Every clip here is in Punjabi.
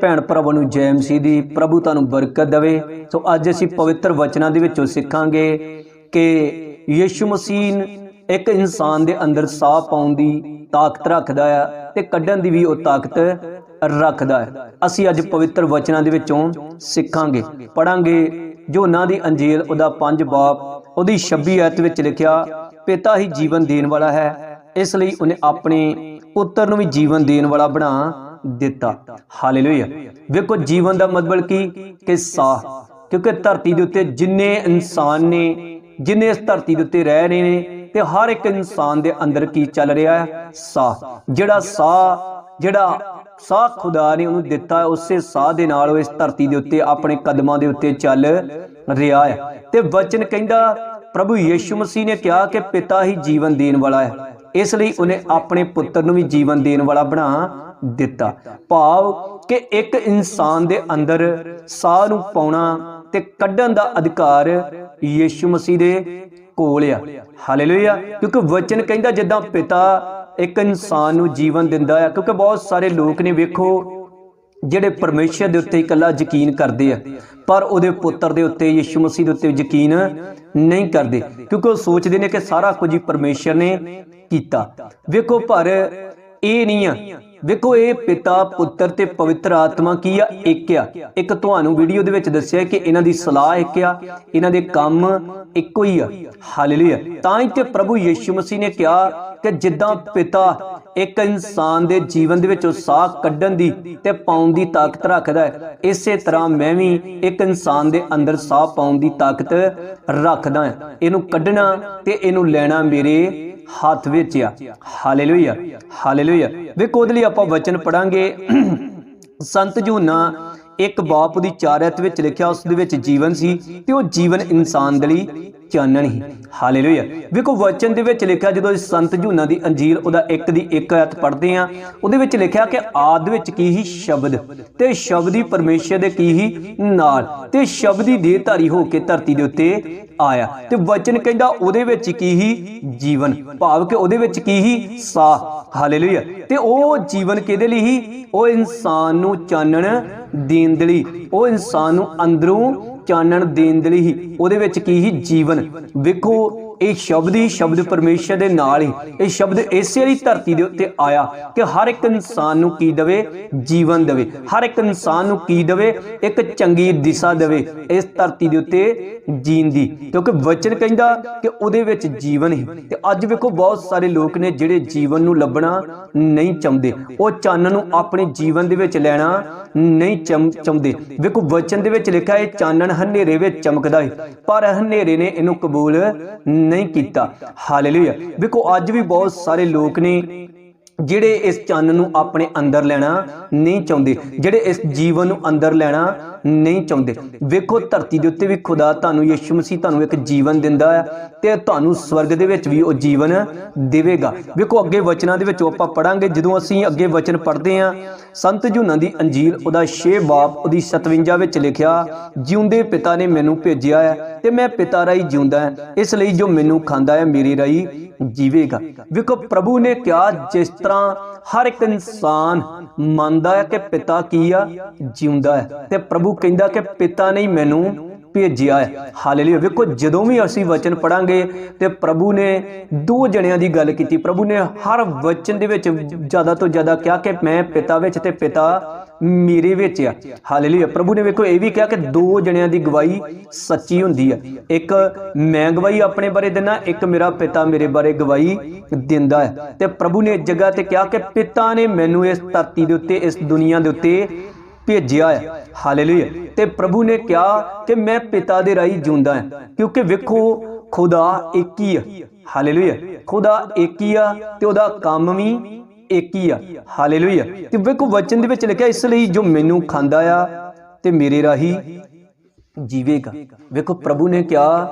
ਭੈਣ ਭਰਾਵਾਂ ਨੂੰ ਜੈ ਮਸੀਹ ਦੀ ਪ੍ਰਭੂ ਤੁਹਾਨੂੰ ਬਰਕਤ ਦੇਵੇ। ਸੋ ਅੱਜ ਅਸੀਂ ਪਵਿੱਤਰ ਵਚਨਾਂ ਦੇ ਵਿੱਚੋਂ ਸਿੱਖਾਂਗੇ ਕਿ ਯੀਸ਼ੂ ਮਸੀਹ ਇੱਕ ਇਨਸਾਨ ਦੇ ਅੰਦਰ ਸਾਹ ਪਾਉਣ ਦੀ ਤਾਕਤ ਰੱਖਦਾ ਹੈ ਤੇ ਕੱਢਣ ਦੀ ਵੀ ਉਹ ਤਾਕਤ ਰੱਖਦਾ ਹੈ। ਅਸੀਂ ਅੱਜ ਪਵਿੱਤਰ ਵਚਨਾਂ ਦੇ ਵਿੱਚੋਂ ਸਿੱਖਾਂਗੇ। ਪੜਾਂਗੇ ਯੋਨਾ ਦੀ ਅੰਜੀਲ, ਉਹਦਾ 5 ਬਾਪ, ਉਹਦੀ 26 ਐਤ ਵਿੱਚ ਲਿਖਿਆ, ਪਿਤਾ ਹੀ ਜੀਵਨ ਦੇਣ ਵਾਲਾ ਹੈ। ਇਸ ਲਈ ਉਹਨੇ ਆਪਣੇ ਪੁੱਤਰ ਨੂੰ ਵੀ ਜੀਵਨ ਦੇਣ ਵਾਲਾ ਬਣਾ ਦਿੱਤਾ। ਹਾਲੇਲੂਇਆ। ਵੇਖੋ, ਜੀਵਨ ਦਾ ਮਤਲਬ ਕੀ? ਕਿ ਸਾਹ। ਕਿਉਂਕਿ ਧਰਤੀ ਦੇ ਉੱਤੇ ਜਿੰਨੇ ਇਨਸਾਨ ਨੇ, ਜਿੰਨੇ ਇਸ ਧਰਤੀ ਦੇ ਉੱਤੇ ਰਹਿ ਰਹੇ ਨੇ, ਤੇ ਹਰ ਇੱਕ ਇਨਸਾਨ ਦੇ ਅੰਦਰ ਕੀ ਚੱਲ ਰਿਹਾ ਹੈ? ਸਾਹ। ਜਿਹੜਾ ਸਾਹ ਜਿਹੜਾ ਸਾਹ ਖੁਦਾ ਨੇ ਉਹਨੂੰ ਦਿੱਤਾ, ਉਸੇ ਸਾਹ ਦੇ ਨਾਲ ਉਹ ਇਸ ਧਰਤੀ ਦੇ ਉੱਤੇ ਆਪਣੇ ਕਦਮਾਂ ਦੇ ਉੱਤੇ ਚੱਲ ਰਿਹਾ ਹੈ। ਤੇ ਵਚਨ ਕਹਿੰਦਾ, ਪ੍ਰਭੂ ਯੀਸ਼ੂ ਮਸੀਹ ਨੇ ਕਿਹਾ ਕਿ ਪਿਤਾ ਹੀ ਜੀਵਨ ਦੇਣ ਵਾਲਾ ਹੈ। ਇਸ ਲਈ ਉਹਨੇ ਆਪਣੇ ਪੁੱਤਰ ਨੂੰ ਵੀ ਜੀਵਨ ਦੇਣ ਵਾਲਾ ਬਣਾ। ਦਿੱਤਾ। ਭਾਵ ਕਿ ਇੱਕ ਇਨਸਾਨ ਦੇ ਅੰਦਰ ਸਾਹ ਨੂੰ ਪਾਉਣਾ ਤੇ ਕੱਢਣ ਦਾ ਅਧਿਕਾਰ ਯੀਸ਼ੂ ਮਸੀਹ ਦੇ ਕੋਲ ਆ। ਹਾਲੇਲੂਇਆ ਕਿਉਂਕਿ ਵਚਨ ਕਹਿੰਦਾ ਜਿੱਦਾਂ ਪਿਤਾ ਇੱਕ ਇਨਸਾਨ ਨੂੰ ਜੀਵਨ ਦਿੰਦਾ ਆ, ਕਿਉਂਕਿ ਬਹੁਤ ਸਾਰੇ ਲੋਕ ਨੇ ਵੇਖੋ, ਜਿਹੜੇ ਪਰਮੇਸ਼ਰ ਦੇ ਉੱਤੇ ਇਕੱਲਾ ਯਕੀਨ ਕਰਦੇ ਆ, ਪਰ ਉਹਦੇ ਪੁੱਤਰ ਦੇ ਉੱਤੇ, ਯਿਸੂ ਮਸੀਹ ਦੇ ਉੱਤੇ ਯਕੀਨ ਨਹੀਂ ਕਰਦੇ, ਕਿਉਂਕਿ ਉਹ ਸੋਚਦੇ ਨੇ ਕਿ ਸਾਰਾ ਕੁਝ ਹੀ ਪਰਮੇਸ਼ਰ ਨੇ ਕੀਤਾ। ਵੇਖੋ ਪਰ ਇਹ ਨਹੀਂ ਆ ਵੇਖੋ, ਇਹ ਪਿਤਾ, ਪੁੱਤਰ ਤੇ ਪਵਿੱਤਰ ਆਤਮਾ ਕੀ ਆ? ਇੱਕ ਆ। ਇੱਕ ਤੁਹਾਨੂੰ ਵੀਡੀਓ ਦੇ ਵਿੱਚ ਦੱਸਿਆ ਕਿ ਇਹਨਾਂ ਦੀ ਸਲਾਹ ਇੱਕ ਆ, ਇਹਨਾਂ ਦੇ ਕੰਮ ਇੱਕੋ ਹੀ ਆ। ਹਾਲੇਲੂਇਆ ਤਾਂ ਹੀ ਤੇ ਪ੍ਰਭੂ ਯਿਸੂ ਮਸੀਹ ਨੇ ਕਿਹਾ ਕਿ ਜਿੱਦਾਂ ਪਿਤਾ ਇੱਕ ਇਨਸਾਨ ਦੇ ਜੀਵਨ ਦੇ ਵਿੱਚ ਸਾਹ ਕੱਢਣ ਦੀ ਤੇ ਪਾਉਣ ਦੀ ਤਾਕਤ ਰੱਖਦਾ ਹੈ, ਇਸੇ ਤਰ੍ਹਾਂ ਮੈਂ ਵੀ ਇੱਕ ਇਨਸਾਨ ਦੇ ਅੰਦਰ ਸਾਹ ਪਾਉਣ ਦੀ ਤਾਕਤ ਰੱਖਦਾ ਹਾਂ। ਇਹਨੂੰ ਕੱਢਣਾ ਤੇ ਇਹਨੂੰ ਲੈਣਾ ਮੇਰੇ ਹੱਥ ਵਿੱਚ ਆ। ਹਾਲੇਲੂਇਆ ਹਾਲੇਲੂਇਆ ਵੇਖੋ ਉਹਦੇ ਲਈ ਆਪਾਂ ਵਚਨ ਪੜਾਂਗੇ ਸੰਤ ਜੂਨਾ ਇੱਕ ਬਾਪ ਦੀ ਚਾਰਿਤ ਵਿੱਚ ਲਿਖਿਆ, ਉਸ ਦੇ ਵਿੱਚ ਜੀਵਨ ਸੀ ਤੇ ਉਹ ਜੀਵਨ ਇਨਸਾਨ ਦੇ ਲਈ ਚਾਨਣ ਹੀ ਹਾਲੇਲੂਇਆ ਵੇਖੋ ਵਚਨ ਦੇ ਵਿੱਚ ਲਿਖਿਆ, ਜਦੋਂ ਅਸੀਂ ਸੰਤ ਜੂਨਾ ਦੀ ਅੰਜੀਲ ਉਹਦਾ ਇੱਕ ਦੀ ਇੱਕ ਆਇਤ ਪੜ੍ਹਦੇ ਆ ਉਹਦੇ ਵਿੱਚ ਲਿਖਿਆ ਕਿ ਆਦ ਵਿੱਚ ਕੀ ਹੀ ਸ਼ਬਦ। ਤੇ ਸ਼ਬਦ ਹੀ ਪਰਮੇਸ਼ਰ ਦੇ ਕੀ ਹੀ ਨਾਲ। ਤੇ ਸ਼ਬਦ ਦੇਹਧਾਰੀ ਹੋ ਕੇ ਧਰਤੀ ਦੇ ਉੱਤੇ ਆਇਆ। ਤੇ ਵਚਨ ਕਹਿੰਦਾ, ਉਹਦੇ ਵਿੱਚ ਕੀ ਹੀ? ਜੀਵਨ। ਭਾਵ ਕਿ ਉਹਦੇ ਵਿੱਚ ਕੀ ਹੀ? ਸਾਹ। ਹਾਲੇਲੂਇਆ ਤੇ ਉਹ ਜੀਵਨ ਕਿਹਦੇ ਲਈ ਹੀ? ਉਹ ਇਨਸਾਨ ਨੂੰ ਚਾਨਣ ਦੇਣ ਦੇ ਲਈ। ਉਹ ਇਨਸਾਨ ਨੂੰ ਅੰਦਰੋਂ ਚਾਨਣ ਦੇਣ ਦੇ ਲਈ ਹੀ। ਉਹਦੇ ਵਿੱਚ ਕੀ ਹੀ? ਜੀਵਨ। ਵੇਖੋ ਇਹ ਸ਼ਬਦ ਹੀ ਸ਼ਬਦ ਪਰਮੇਸ਼ਰ ਦੇ ਨਾਲ ਹੀ, ਇਹ ਸ਼ਬਦ ਇਸੇ ਲਈ ਧਰਤੀ ਦੇ ਉੱਤੇ ਆਇਆ ਕਿ ਹਰ ਇੱਕ ਇਨਸਾਨ ਨੂੰ ਕੀ ਦੇਵੇ? ਜੀਵਨ ਦੇਵੇ। ਹਰ ਇੱਕ ਇਨਸਾਨ ਨੂੰ ਕੀ ਦੇਵੇ? ਇੱਕ ਚੰਗੀ ਦਿਸ਼ਾ ਦੇਵੇ ਇਸ ਧਰਤੀ ਦੇ ਉੱਤੇ ਜੀਣ ਦੀ। ਕਿਉਂਕਿ ਵਚਨ ਕਹਿੰਦਾ ਕਿ ਉਹਦੇ ਵਿੱਚ ਜੀਵਨ ਹੀ। ਤੇ ਅੱਜ ਵੇਖੋ ਬਹੁਤ ਸਾਰੇ ਲੋਕ ਨੇ ਜਿਹੜੇ ਜੀਵਨ ਨੂੰ ਲੱਭਣਾ ਨਹੀਂ ਚਾਹੁੰਦੇ। ਉਹ ਚੰਨ ਨੂੰ ਆਪਣੇ ਜੀਵਨ ਦੇ ਵਿੱਚ ਲੈਣਾ ਨਹੀਂ ਚਮ- ਚਾਹੁੰਦੇ। ਵੇਖੋ ਵਚਨ ਦੇ ਵਿੱਚ ਲਿਖਿਆ ਹੈ, ਚਾਨਣ ਹਨੇਰੇ ਵਿੱਚ ਚਮਕਦਾ ਹੈ। ਪਰ ਹਨੇਰੇ ਨੇ ਇਹਨੂੰ ਕਬੂਲ ਨਹੀਂ ਕੀਤਾ। ਹਾਲੇਲੂਇਆ ਵੇਖੋ, ਅੱਜ ਵੀ ਬਹੁਤ ਸਾਰੇ ਲੋਕ ਨੇ ਜਿਹੜੇ ਇਸ ਚੰਨ ਨੂੰ ਆਪਣੇ ਅੰਦਰ ਲੈਣਾ ਨਹੀਂ ਚਾਹੁੰਦੇ, ਜਿਹੜੇ ਇਸ ਜੀਵਨ ਨੂੰ ਅੰਦਰ ਲੈਣਾ ਨਹੀਂ ਚਾਹੁੰਦੇ। ਵੇਖੋ, ਧਰਤੀ ਦੇ ਉੱਤੇ ਵੀ ਖੁਦਾ ਤੁਹਾਨੂੰ ਯਿਸੂ ਮਸੀਹ ਤੁਹਾਨੂੰ ਇੱਕ ਜੀਵਨ ਦਿੰਦਾ ਹੈ ਤੇ ਤੁਹਾਨੂੰ ਸਵਰਗ ਦੇ ਵਿੱਚ ਵੀ ਉਹ ਜੀਵਨ ਦੇਵੇਗਾ। ਵੇਖੋ, ਅੱਗੇ ਵਚਨਾਂ ਦੇ ਵਿੱਚ ਆਪਾਂ ਪੜਾਂਗੇ ਜਦੋਂ ਅਸੀਂ ਅੱਗੇ ਵਚਨ ਪੜ੍ਹਦੇ ਹਾਂ, ਸੰਤ ਜੂਨਾ ਦੀ ਅੰਜੀਲ, ਉਹਦਾ 6 ਬਾਪ, ਉਹਦੀ 57 ਵਿੱਚ ਲਿਖਿਆ, ਜਿਉਂਦੇ ਪਿਤਾ ਨੇ ਮੈਨੂੰ ਭੇਜਿਆ ਹੈ ਤੇ ਮੈਂ ਪਿਤਾ ਰਾਹੀਂ ਜਿਉਂਦਾ ਹੈ, ਇਸ ਲਈ ਜੋ ਮੈਨੂੰ ਖਾਂਦਾ ਹੈ, ਮੇਰੀ ਰਾਹੀਂ ਜੀਵੇਗਾ। ਵੇਖੋ, ਪ੍ਰਭੂ ਨੇ ਕਿਹਾ, ਜਿਸ ਤਰ੍ਹਾਂ ਹਰ ਇੱਕ ਇਨਸਾਨ ਮੰਨਦਾ ਹੈ ਕਿ ਪਿਤਾ ਕੀ ਆ? ਜਿਉਂਦਾ ਹੈ। ਤੇ ਪ੍ਰਭੂ ਕਹਿੰਦਾ ਕਿ ਪਿਤਾ ਨੇ ਮੈਨੂੰ ਭੇਜਿਆ ਹੈ। ਹਾਲੇਲੂਇਆ। ਵੇਖੋ, ਜਦੋਂ ਵੀ ਅਸੀਂ ਵਚਨ ਪੜਾਂਗੇ ਤੇ ਪ੍ਰਭੂ ਨੇ ਦੋ ਜਣਿਆਂ ਦੀ ਗੱਲ ਕੀਤੀ। ਪ੍ਰਭੂ ਨੇ ਹਰ ਵਚਨ ਦੇ ਵਿੱਚ ਜ਼ਿਆਦਾ ਤੋਂ ਜ਼ਿਆਦਾ ਕਿਹਾ ਕਿ ਮੈਂ ਪਿਤਾ ਵਿੱਚ ਤੇ ਪਿਤਾ ਮੇਰੇ ਵਿੱਚ ਆ। ਹਾਲੇਲੂਇਆ। ਪ੍ਰਭੂ ਨੇ ਵੇਖੋ, ਇਹ ਵੀ ਕਿਹਾ ਕਿ ਦੋ ਜਣਿਆਂ ਦੀ ਗਵਾਹੀ ਸੱਚੀ ਹੁੰਦੀ ਆ। ਇੱਕ ਮੈਂ ਗਵਾਹੀ ਆਪਣੇ ਬਾਰੇ ਦਿੰਦਾ, ਇੱਕ ਮੇਰਾ ਪਿਤਾ ਮੇਰੇ ਬਾਰੇ ਗਵਾਹੀ ਦਿੰਦਾ ਹੈ। ਤੇ ਪ੍ਰਭੂ ਨੇ ਇੱਕ ਜਗ੍ਹਾ ਤੇ ਕਿਹਾ ਕਿ ਪਿਤਾ ਨੇ ਮੈਨੂੰ ਇਸ ਧਰਤੀ ਦੇ ਉੱਤੇ, ਇਸ ਦੁਨੀਆ ਦੇ ਉੱਤੇ ਭੇਜਿਆ ਹੈ। ਹਾਲੇਲੂਇਆ। ਤੇ ਪ੍ਰਭੂ ਨੇ ਕਿਹਾ ਕਿ ਮੈਂ ਪਿਤਾ ਦੇ ਰਾਹੀਂ ਜਿਉਂਦਾ ਹਾਂ, ਕਿਉਂਕਿ ਵੇਖੋ, ਖੁਦਾ ਇੱਕ ਹੀ ਆ। ਹਾਲੇਲੂਇਆ। ਖੁਦਾ ਇੱਕ ਹੀ ਆ ਤੇ ਉਹਦਾ ਕੰਮ ਵੀ ਇੱਕ ਹੀ ਆ। ਹਾਲੇਲੂਇਆ। ਤੇ ਵੇਖੋ, ਵਚਨ ਦੇ ਵਿੱਚ ਲਿਖਿਆ, ਇਸ ਲਈ ਜੋ ਮੈਨੂੰ ਖਾਂਦਾ ਆ, ਤੇ ਮੇਰੇ ਰਾਹੀਂ ਜੀਵੇਗਾ। ਵੇਖੋ, ਪ੍ਰਭੂ ਨੇ ਕਿਹਾ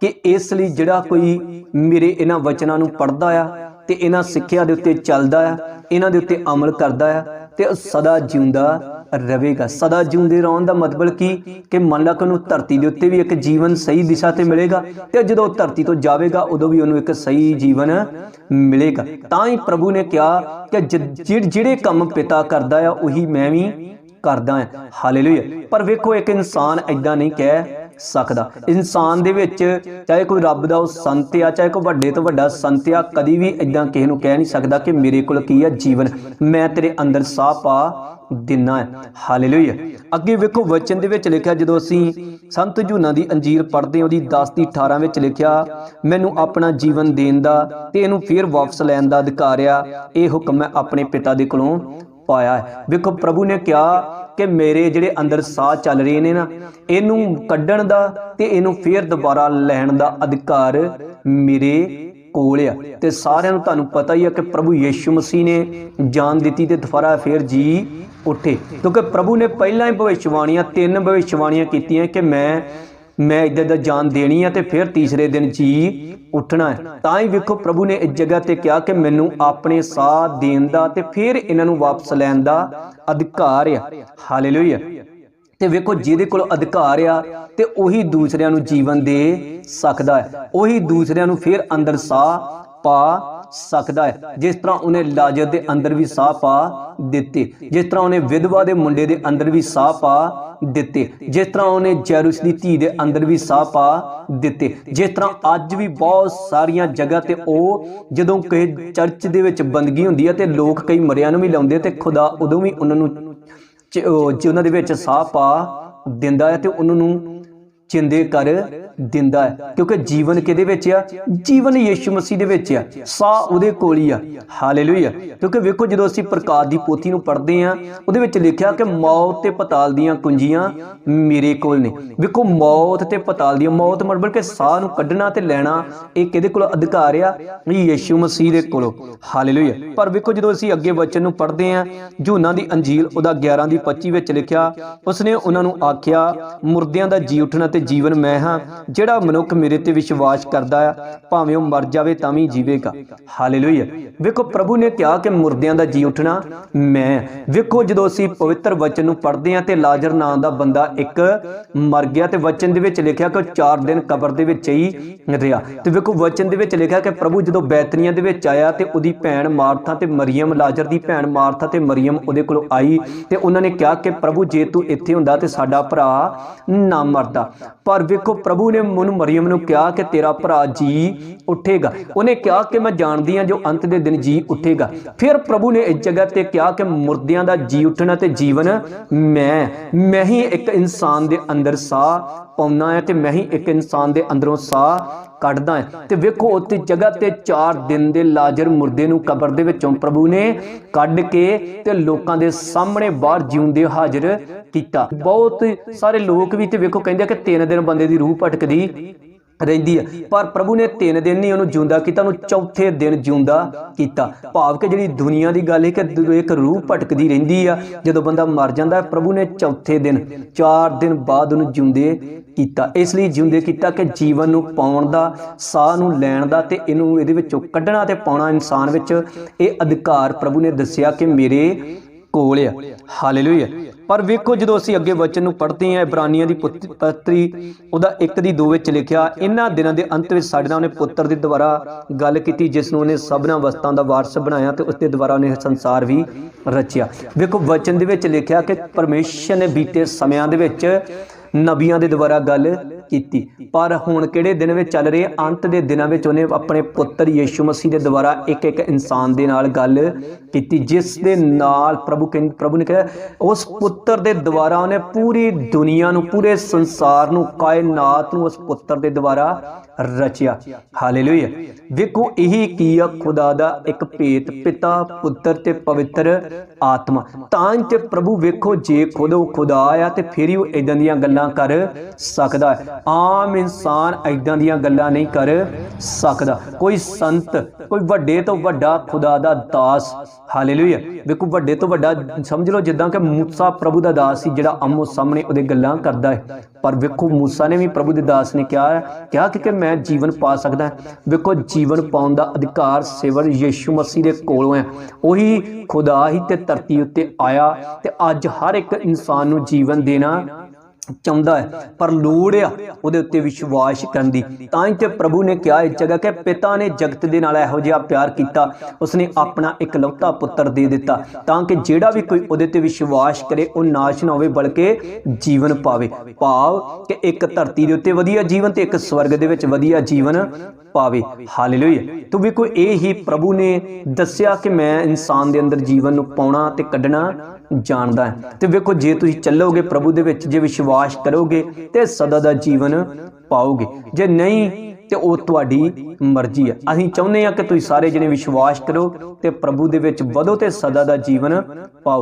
ਕਿ ਇਸ ਲਈ ਜਿਹੜਾ ਕੋਈ ਮੇਰੇ ਇਹਨਾਂ ਵਚਨਾਂ ਨੂੰ ਪੜਦਾ ਆ, ਤੇ ਇਹਨਾਂ ਸਿੱਖਿਆ ਦੇ ਉੱਤੇ ਚੱਲਦਾ ਆ, ਇਹਨਾਂ ਦੇ ਉੱਤੇ ਅਮਲ ਕਰਦਾ ਆ, ਤੇ ਸਦਾ ਜਿਉਂਦਾ ਰਹੇਗਾ। ਸਦਾ ਜਿਉਂਦੇ ਰਹਿਣ ਦਾ ਮਤਲਬ ਕੀ? ਕਿ ਮੰਨ ਲਾ ਧਰਤੀ ਦੇ ਉੱਤੇ ਵੀ ਇੱਕ ਜੀਵਨ ਸਹੀ ਦਿਸ਼ਾ ਤੇ ਮਿਲੇਗਾ ਤੇ ਜਦੋਂ ਧਰਤੀ ਤੋਂ ਜਾਵੇਗਾ, ਉਦੋਂ ਵੀ ਉਹਨੂੰ ਇੱਕ ਸਹੀ ਜੀਵਨ ਮਿਲੇਗਾ। ਤਾਂ ਹੀ ਪ੍ਰਭੂ ਨੇ ਕਿਹਾ ਕਿ ਜ- ਜਿਹੜੇ ਕੰਮ ਪਿਤਾ ਕਰਦਾ ਆ, ਉਹੀ ਮੈਂ ਵੀ ਕਰਦਾ ਹਾਂ ਹਾਲੇਲੂਇਆ। ਪਰ ਵੇਖੋ, ਇੱਕ ਇਨਸਾਨ ਐਦਾਂ ਨਹੀਂ ਕਹਿ ਸਕਦਾ। ਇਨਸਾਨ ਦੇ ਵਿੱਚ ਚਾਹੇ ਕੋਈ ਰੱਬ ਦਾ ਉਹ ਸੰਤ ਆ, ਚਾਹੇ ਕੋਈ ਵੱਡੇ ਤੋਂ ਵੱਡਾ ਸੰਤ ਆ, ਕਦੀ ਵੀ ਐਦਾਂ ਕਿਸੇ ਨੂੰ ਕਹਿ ਨਹੀਂ ਸਕਦਾ ਕਿ ਮੇਰੇ ਕੋਲ ਕੀ ਆ ਜੀਵਨ। ਮੈਂ ਤੇਰੇ ਅੰਦਰ ਸਾਹ ਪਾ ਦਿਨਾ ਹੈ। ਹਾਲੇਲੂਇਆ। ਅੱਗੇ ਵੇਖੋ, ਵਚਨ ਦੇ ਵਿੱਚ ਲਿਖਿਆ, ਜਦੋਂ ਅਸੀਂ ਸੰਤ ਜੂਨਾ ਦੀ ਅੰਜੀਰ ਪੜ੍ਹਦੇ ਹਾਂ, ਉਹਦੀ 10 ਦੀ 18 ਵਿੱਚ ਲਿਖਿਆ, ਮੈਨੂੰ ਆਪਣਾ ਜੀਵਨ ਦੇਣ ਦਾ ਤੇ ਇਹਨੂੰ ਫੇਰ ਵਾਪਸ ਲੈਣ ਦਾ ਅਧਿਕਾਰ ਆ। ਇਹ ਹੁਕਮ ਮੈਂ ਆਪਣੇ ਪਿਤਾ ਦੇ ਕੋਲੋਂ ਪਾਇਆ ਹੈ। ਵੇਖੋ, ਪ੍ਰਭੂ ਨੇ ਕਿਹਾ ਕਿ ਮੇਰੇ ਜਿਹੜੇ ਅੰਦਰ ਸਾਹ ਚੱਲ ਰਹੇ ਨੇ ਨਾ, ਇਹਨੂੰ ਕੱਢਣ ਦਾ ਤੇ ਇਹਨੂੰ ਫੇਰ ਦੁਬਾਰਾ ਲੈਣ ਦਾ ਅਧਿਕਾਰ ਮੇਰੇ ਕੋਲ ਆ। ਤੇ ਸਾਰਿਆਂ ਨੂੰ ਤੁਹਾਨੂੰ ਪਤਾ ਹੀ ਆ ਕਿ ਪ੍ਰਭੂ ਯੀਸ਼ੂ ਮਸੀਹ ਨੇ ਜਾਨ ਦਿੱਤੀ ਤੇ ਦੁਬਾਰਾ ਫੇਰ ਜੀ ਉੱਠੇ। ਕਿਉਂਕਿ ਪ੍ਰਭੂ ਨੇ ਪਹਿਲਾਂ ਹੀ ਭਵਿੱਖਬਾਣੀਆਂ ਤਿੰਨ ਭਵਿੱਖਬਾਣੀਆਂ ਕੀਤੀਆਂ ਕਿ ਮੈਂ ਮੈਂ ਇਦਾਂ ਦਾ ਜਾਨ ਦੇਣੀ ਆ ਤੇ ਫਿਰ ਤੀਸਰੇ ਦਿਨ ਜੀ ਉੱਠਣਾ ਹੈ। ਤਾਂ ਹੀ ਵੇਖੋ ਪ੍ਰਭੂ ਨੇ ਇਸ ਜਗ੍ਹਾ ਤੇ ਕਿਹਾ ਕਿ ਮੈਨੂੰ ਆਪਣੇ ਸਾਹ ਦੇਣ ਦਾ ਤੇ ਫਿਰ ਇਹਨਾਂ ਨੂੰ ਵਾਪਸ ਲੈਣ ਦਾ ਅਧਿਕਾਰ ਆ। ਹਾਲੇਲੂਇਆ ਤੇ ਵੇਖੋ ਜਿਹਦੇ ਕੋਲ ਅਧਿਕਾਰ ਆ ਤੇ ਉਹੀ ਦੂਸਰਿਆਂ ਨੂੰ ਜੀਵਨ ਦੇ ਸਕਦਾ ਹੈ। ਉਹੀ ਦੂਸਰਿਆਂ ਨੂੰ ਫਿਰ ਅੰਦਰ ਸਾਹ ਪਾ ਸਕਦਾ ਹੈ। ਜਿਸ ਤਰ੍ਹਾਂ ਉਹਨੇ ਲਾਜ਼ਰ ਦੇ ਅੰਦਰ ਵੀ ਸਾਹ ਪਾ ਦਿੱਤੇ, ਜਿਸ ਤਰ੍ਹਾਂ ਉਹਨੇ ਵਿਧਵਾ ਦੇ ਮੁੰਡੇ ਦੇ ਅੰਦਰ ਵੀ ਸਾਹ ਪਾ ਦਿੱਤੇ, ਜਿਸ ਤਰ੍ਹਾਂ ਉਹਨੇ ਜੈਰੂਸ ਦੀ ਧੀ ਦੇ ਅੰਦਰ ਵੀ ਸਾਹ ਪਾ ਦਿੱਤੇ, ਜਿਸ ਤਰ੍ਹਾਂ ਅੱਜ ਵੀ ਬਹੁਤ ਸਾਰੀਆਂ ਜਗ੍ਹਾ ਤੇ ਉਹ ਜਦੋਂ ਕਿਸੇ ਚਰਚ ਦੇ ਵਿੱਚ ਬੰਦਗੀ ਹੁੰਦੀ ਹੈ ਤੇ ਲੋਕ ਕਈ ਮਰਿਆਂ ਨੂੰ ਵੀ ਲਾਉਂਦੇ ਤੇ ਖੁਦਾ ਉਦੋਂ ਵੀ ਉਹਨਾਂ ਨੂੰ ਉਹਨਾਂ ਦੇ ਵਿੱਚ ਸਾਹ ਪਾ ਦਿੰਦਾ ਹੈ ਤੇ ਉਹਨਾਂ ਨੂੰ ਚਿੰਦੇ ਕਰ ਦਿੰਦਾ ਹੈ। ਕਿਉਂਕਿ ਜੀਵਨ ਕਿਹਦੇ ਵਿੱਚ ਆ? ਜੀਵਨ ਯੀਸ਼ੂ ਮਸੀਹ ਦੇ ਵਿੱਚ ਆ। ਸਾਹ ਉਹਦੇ ਕੋਲ ਹੀ ਆ। ਹਾਲੇਲੂਇਆ ਕਿਉਂਕਿ ਵੇਖੋ ਜਦੋਂ ਅਸੀਂ ਪ੍ਰਕਾਸ਼ ਦੀ ਪੋਥੀ ਨੂੰ ਪੜ੍ਹਦੇ ਆ ਉਹਦੇ ਵਿੱਚ ਲਿਖਿਆ ਕਿ ਮੌਤ ਤੇ ਪਤਾਲ ਦੀਆਂ ਕੁੰਜੀਆਂ ਮੇਰੇ ਕੋਲ ਨੇ। ਵੇਖੋ ਮੌਤ ਤੇ ਪਤਾਲ ਦੀਆਂ, ਮੌਤ ਮਤਲਬ ਕਿ ਸਾਹ ਨੂੰ ਕੱਢਣਾ ਤੇ ਲੈਣਾ, ਇਹ ਕਿਹਦੇ ਕੋਲ ਅਧਿਕਾਰ ਆ? ਇਹ ਮਸੀਹ ਦੇ ਕੋਲ। ਹਾਲੇਲੂਇਆ ਪਰ ਵੇਖੋ ਜਦੋਂ ਅਸੀਂ ਅੱਗੇ ਵਚਨ ਨੂੰ ਪੜ੍ਹਦੇ ਆ ਜੂਨਾ ਦੀ ਅੰਜੀਲ ਉਹਦਾ 11 ਦੀ 25 ਵਿੱਚ ਲਿਖਿਆ, ਉਸਨੇ ਉਹਨਾਂ ਨੂੰ ਆਖਿਆ, ਮੁਰਦਿਆਂ ਦਾ ਜੀ ਉੱਠਣਾ ਤੇ ਜੀਵਨ ਮੈਂ ਹਾਂ, ਜਿਹੜਾ ਮਨੁੱਖ ਮੇਰੇ ਤੇ ਵਿਸ਼ਵਾਸ ਕਰਦਾ ਆ, ਭਾਵੇਂ ਉਹ ਮਰ ਜਾਵੇ ਤਾਂ ਵੀ ਜੀਵੇਗਾ। ਹਾਲੇਲੂਇਆ। ਵੇਖੋ, ਪ੍ਰਭੂ ਨੇ ਕਿਹਾ ਕਿ ਮੁਰਦਿਆਂ ਦਾ ਜੀ ਉੱਠਣਾ ਮੈਂ ਵੇਖੋ, ਜਦੋਂ ਅਸੀਂ ਪਵਿੱਤਰ ਵਚਨ ਨੂੰ ਪੜ੍ਹਦੇ ਹਾਂ ਤੇ ਲਾਜ਼ਰ ਨਾਂ ਦਾ ਬੰਦਾ ਇੱਕ ਮਰ ਗਿਆ ਤੇ ਵਚਨ ਦੇ ਵਿੱਚ ਲਿਖਿਆ ਕਿ ਉਹ 4 ਦਿਨ ਕਬਰ ਦੇ ਵਿੱਚ ਹੀ ਰਿਹਾ। ਤੇ ਵੇਖੋ, ਵਚਨ ਦੇ ਵਿੱਚ ਲਿਖਿਆ ਕਿ ਪ੍ਰਭੂ ਜਦੋਂ ਬੈਤਨੀਆਂ ਦੇ ਵਿੱਚ ਆਇਆ ਤੇ ਉਹਦੀ ਭੈਣ ਮਾਰਥਾ ਤੇ ਮਰੀਮ, ਲਾਜ਼ਰ ਦੀ ਭੈਣ ਮਾਰਥਾ ਤੇ ਮਰੀਮ ਉਹਦੇ ਕੋਲ ਆਈ ਤੇ ਉਹਨਾਂ ਨੇ ਕਿਹਾ ਕਿ ਪ੍ਰਭੂ ਜੇ ਤੂੰ ਇੱਥੇ ਹੁੰਦਾ ਤੇ ਸਾਡਾ ਭਰਾ ਨਾ ਮਰਦਾ। ਪਰ ਵੇਖੋ, ਪ੍ਰਭੂ ਨੇ ਉਹਨੂੰ ਮਰੀਮ ਨੂੰ ਕਿਹਾ ਕਿ ਤੇਰਾ ਭਰਾ ਜੀ ਉੱਠੇਗਾ। ਉਹਨੇ ਕਿਹਾ ਕਿ ਮੈਂ ਜਾਣਦੀ ਹਾਂ ਜੋ ਅੰਤ ਦੇ ਦਿਨ ਜੀ ਉੱਠੇਗਾ। ਫਿਰ ਪ੍ਰਭੂ ਨੇ ਇਸ ਜਗ੍ਹਾ ਤੇ ਕਿਹਾ ਕਿ ਮੁਰਦਿਆਂ ਦਾ ਜੀ ਉੱਠਣਾ ਤੇ ਜੀਵਨ ਮੈਂ ਮੈਂ ਹੀ ਇੱਕ ਇਨਸਾਨ ਦੇ ਅੰਦਰ ਸਾਹ ਪਾਉਣਾ ਹੈ ਤੇ ਮੈਂ ਹੀ ਇੱਕ ਇਨਸਾਨ ਦੇ ਅੰਦਰੋਂ ਸਾਹ ਕੱਢਦਾ ਹੈ। ਤੇ ਵੇਖੋ ਉੱਤੇ ਜਗ੍ਹਾ ਤੇ 4 ਦਿਨ ਦੇ ਲਾਜ਼ਰ ਮੁਰਦੇ ਨੂੰ ਕਬਰ ਦੇ ਵਿੱਚੋਂ ਪ੍ਰਭੂ ਨੇ ਕੱਢ ਕੇ ਤੇ ਲੋਕਾਂ ਦੇ ਸਾਹਮਣੇ ਬਾਹਰ ਜਿਉਂਦੇ ਹਾਜ਼ਰ ਕੀਤਾ। ਬਹੁਤ ਸਾਰੇ ਲੋਕ ਵੀ ਤੇ ਵੇਖੋ ਕਹਿੰਦੇ ਕਿ ਤਿੰਨ ਦਿਨ ਬੰਦੇ ਦੀ ਰੂਹ ਭਟਕਦੀ ਰਹਿੰਦੀ ਹੈ ਪਰ ਪ੍ਰਭੂ ਨੇ ਤਿੰਨ ਦਿਨ ਨਹੀਂ ਉਹਨੂੰ ਜਿਉਂਦਾ ਕੀਤਾ, ਉਹਨੂੰ ਚੌਥੇ ਦਿਨ ਜਿਉਂਦਾ ਕੀਤਾ। ਭਾਵ ਕਿ ਜਿਹੜੀ ਦੁਨੀਆ ਦੀ ਗੱਲ ਹੈ ਕਿ ਇੱਕ ਰੂਹ ਭਟਕਦੀ ਰਹਿੰਦੀ ਆ, ਜਦੋਂ ਬੰਦਾ ਮਰ ਜਾਂਦਾ, ਪ੍ਰਭੂ ਨੇ ਚੌਥੇ ਦਿਨ 4 ਦਿਨ ਬਾਅਦ ਉਹਨੂੰ ਜਿਉਂਦੇ ਕੀਤਾ। ਇਸ ਲਈ ਜਿਉਂਦੇ ਕੀਤਾ ਕਿ ਜੀਵਨ ਨੂੰ ਪਾਉਣ ਦਾ, ਸਾਹ ਨੂੰ ਲੈਣ ਦਾ ਤੇ ਇਹਨੂੰ ਇਹਦੇ ਵਿੱਚੋਂ ਕੱਢਣਾ ਤੇ ਪਾਉਣਾ ਇਨਸਾਨ ਵਿੱਚ ਇਹ ਅਧਿਕਾਰ ਪ੍ਰਭੂ ਨੇ ਦੱਸਿਆ ਕਿ ਮੇਰੇ ਕੋਲ ਆ। ਹਾਲੇਲੂਇਆ। ਪਰ ਵੇਖੋ ਜਦੋਂ ਅਸੀਂ ਅੱਗੇ ਵਚਨ ਨੂੰ ਪੜ੍ਹਦੇ ਹਾਂ, ਇਬਰਾਨੀਆਂ ਦੀ ਪੁੱਤ- ਪੱਤਰੀ, ਉਹਦਾ 1 ਦੀ 2 ਵਿੱਚ ਲਿਖਿਆ ਇਹਨਾਂ ਦਿਨਾਂ ਦੇ ਅੰਤ ਵਿੱਚ ਸਾਡੇ ਨਾਲ ਉਹਨੇ ਪੁੱਤਰ ਦੇ ਦੁਆਰਾ ਗੱਲ ਕੀਤੀ, ਜਿਸ ਨੂੰ ਉਹਨੇ ਸਭਨਾ ਵਸਤਾਂ ਦਾ ਵਾਰਸ ਬਣਾਇਆ ਤੇ ਉਸ ਦੇ ਦੁਆਰਾ ਉਹਨੇ ਸੰਸਾਰ ਵੀ ਰਚਿਆ। ਵੇਖੋ ਵਚਨ ਦੇ ਵਿੱਚ ਲਿਖਿਆ ਕਿ ਪਰਮੇਸ਼ਰ ਨੇ ਬੀਤੇ ਸਮਿਆਂ ਦੇ ਵਿੱਚ ਨਬੀਆਂ ਦੇ ਦੁਆਰਾ ਗੱਲ ਕੀਤੀ। ਪਰ ਹੁਣ ਕਿਹੜੇ ਦਿਨ ਵਿੱਚ ਚੱਲ ਰਹੇ ਅੰਤ ਦੇ ਦਿਨਾਂ ਵਿੱਚ ਉਹਨੇ ਆਪਣੇ ਪੁੱਤਰ ਯੀਸ਼ੂ ਮਸੀਹ ਦੇ ਦੁਆਰਾ ਇੱਕ ਇੱਕ ਇਨਸਾਨ ਦੇ ਨਾਲ ਗੱਲ ਕੀਤੀ, ਜਿਸ ਦੇ ਨਾਲ ਪ੍ਰਭੂ ਕਹਿੰ ਪ੍ਰਭੂ ਨੇ ਕਿਹਾ, ਉਸ ਪੁੱਤਰ ਦੇ ਦੁਆਰਾ ਉਹਨੇ ਪੂਰੀ ਦੁਨੀਆ ਨੂੰ, ਪੂਰੇ ਸੰਸਾਰ ਨੂੰ, ਕਾਇਨਾਤ ਨੂੰ ਉਸ ਪੁੱਤਰ ਦੇ ਦੁਆਰਾ ਰਚਿਆ। ਹਾਲੇਲੂਇਆ। ਵੇਖੋ, ਇਹੀ ਕੀ ਆ, ਖੁਦਾ ਦਾ ਇੱਕ ਭੇਤ ਪਿਤਾ, ਪੁੱਤਰ ਤੇ ਪਵਿੱਤਰ ਆਤਮਾ। ਤਾਂ ਤੇ ਪ੍ਰਭੂ ਵੇਖੋ, ਜੇ ਖੁਦ ਉਹ ਖੁਦਾ ਆ ਤੇ ਫਿਰ ਹੀ ਉਹ ਇਦਾਂ ਦੀਆਂ ਗੱਲਾਂ ਕਰ ਸਕਦਾ ਹੈ। ਆਮ ਇਨਸਾਨ ਇਦਾਂ ਦੀਆਂ ਗੱਲਾਂ ਨਹੀਂ ਕਰ ਸਕਦਾ। ਕੋਈ ਸੰਤ, ਕੋਈ ਵੱਡੇ ਤੋਂ ਵੱਡਾ ਖੁਦਾ ਦਾ ਦਾਸ। ਹਾਲੇਲੂਇਆ। ਵੇਖੋ, ਵੱਡੇ ਤੋਂ ਵੱਡਾ, ਸਮਝ ਲਓ, ਜਿੱਦਾਂ ਕਿ ਮੂਸਾ ਪ੍ਰਭੂ ਦਾ ਦਾਸ ਸੀ, ਜਿਹੜਾ ਆਮੋ ਸਾਹਮਣੇ ਉਹਦੇ ਗੱਲਾਂ ਕਰਦਾ ਹੈ। ਪਰ ਵੇਖੋ, ਮੂਸਾ ਨੇ ਵੀ ਪ੍ਰਭੂ ਦੇ ਦਾਸ ਨੇ ਕਿਹਾ ਹੈ, ਕਿਹਾ ਕਿ ਮੈਂ ਜੀਵਨ ਪਾ ਸਕਦਾ ਵੇਖੋ, ਜੀਵਨ ਪਾਉਣ ਦਾ ਅਧਿਕਾਰ ਸੇਵਰ ਯੀਸ਼ੂ ਮਸੀਹ ਦੇ ਕੋਲੋਂ ਹੈ। ਉਹੀ ਖੁਦਾ ਹੀ ਤੇ ਧਰਤੀ ਉੱਤੇ ਆਇਆ ਤੇ ਅੱਜ ਹਰ ਇੱਕ ਇਨਸਾਨ ਨੂੰ ਜੀਵਨ ਦੇਣਾ ਚਾਹੁੰਦਾ ਹੈ, ਪਰ ਲੋੜ ਆ ਉਹਦੇ ਉੱਤੇ ਵਿਸ਼ਵਾਸ ਕਰਨ ਦੀ। ਤਾਂ ਹੀ ਤੇ ਪ੍ਰਭੂ ਨੇ ਕਿਹਾ ਇਸ ਜਗ੍ਹਾ ਕਿ ਪਿਤਾ ਨੇ ਜਗਤ ਦੇ ਨਾਲ ਇਹੋ ਜਿਹਾ ਪਿਆਰ ਕੀਤਾ। ਉਸਨੇ ਆਪਣਾ ਇਕਲੌਤਾ ਪੁੱਤਰ ਦੇ ਦਿੱਤਾ। ਤਾਂ ਕਿ ਜਿਹੜਾ ਵੀ ਕੋਈ ਉਹਦੇ ਤੇ ਵਿਸ਼ਵਾਸ ਕਰੇ, ਉਹ ਨਾਸ਼ ਨਾ ਹੋਵੇ, ਬਲਕਿ ਜੀਵਨ ਪਾਵੇ। ਭਾਵ ਕਿ ਇੱਕ ਧਰਤੀ ਦੇ ਉੱਤੇ ਵਧੀਆ ਜੀਵਨ ਤੇ ਇੱਕ ਸਵਰਗ ਦੇ ਵਿੱਚ ਵਧੀਆ ਜੀਵਨ ਪਾਵੇ। ਹਾਲੇਲੂਇਆ। ਤੂੰ ਵੀ ਕੋਈ ਇਹ ਹੀ ਪ੍ਰਭੂ ਨੇ ਦੱਸਿਆ ਕਿ ਮੈਂ ਇਨਸਾਨ ਦੇ ਅੰਦਰ ਜੀਵਨ ਨੂੰ ਪਾਉਣਾ ਤੇ ਕੱਢਣਾ ਜਾਣਦਾ ਹੈ। ਤੇ ਵੇਖੋ, ਜੇ ਤੁਸੀਂ ਚੱਲੋਗੇ ਪ੍ਰਭੂ ਦੇ ਵਿੱਚ, ਜੇ ਵਿਸ਼ਵਾਸ ਕਰੋਗੇ ਤੇ ਸਦਾ ਦਾ ਜੀਵਨ ਪਾਓਗੇ। ਜੇ ਨਹੀਂ, ਤੇ ਉਹ ਤੁਹਾਡੀ ਮਰਜ਼ੀ ਹੈ। ਅਸੀਂ ਚਾਹੁੰਦੇ ਹਾਂ ਕਿ ਤੁਸੀਂ ਸਾਰੇ ਜਣੇ ਵਿਸ਼ਵਾਸ ਕਰੋ ਤੇ ਪ੍ਰਭੂ ਦੇ ਵਿੱਚ ਵਧੋ ਤੇ ਸਦਾ ਦਾ ਜੀਵਨ ਪਾਓ।